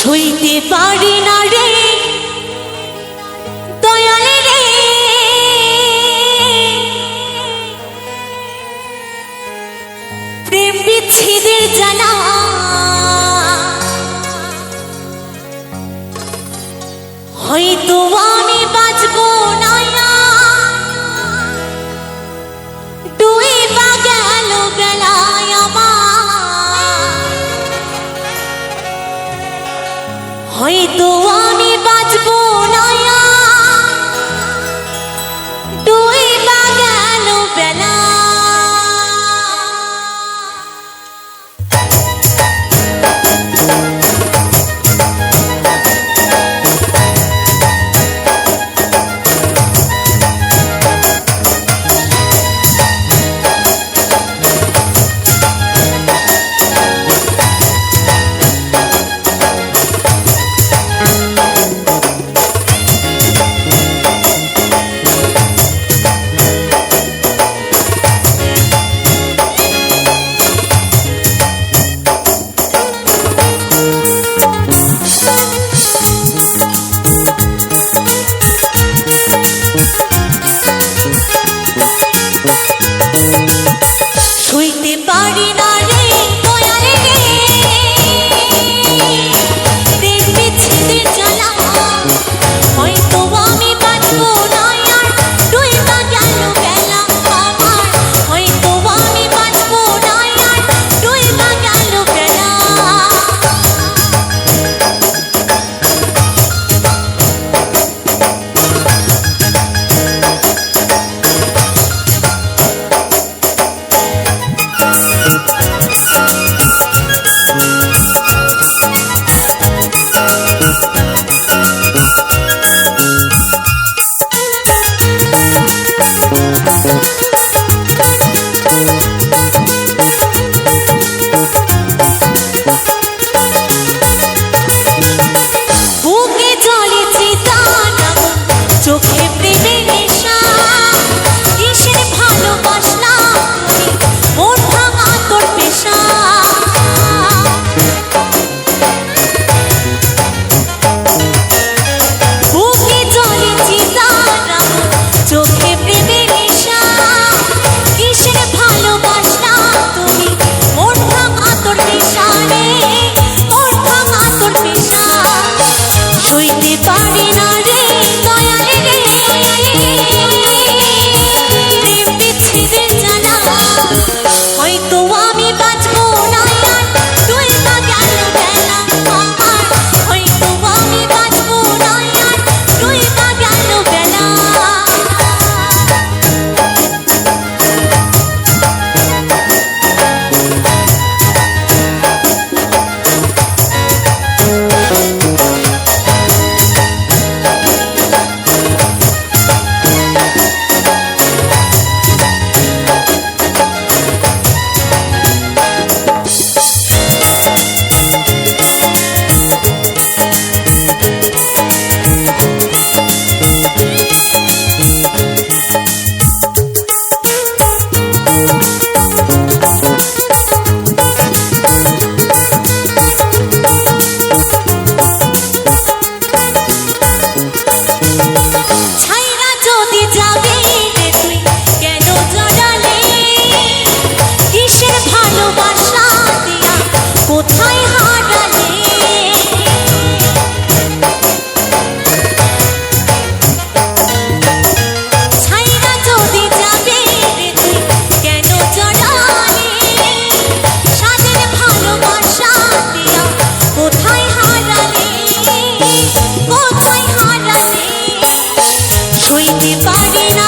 সইতে পারি না রে। দয়ালে রে। প্রেম বিচ্ছেদের জানা 愛とは交给 হইতে পারি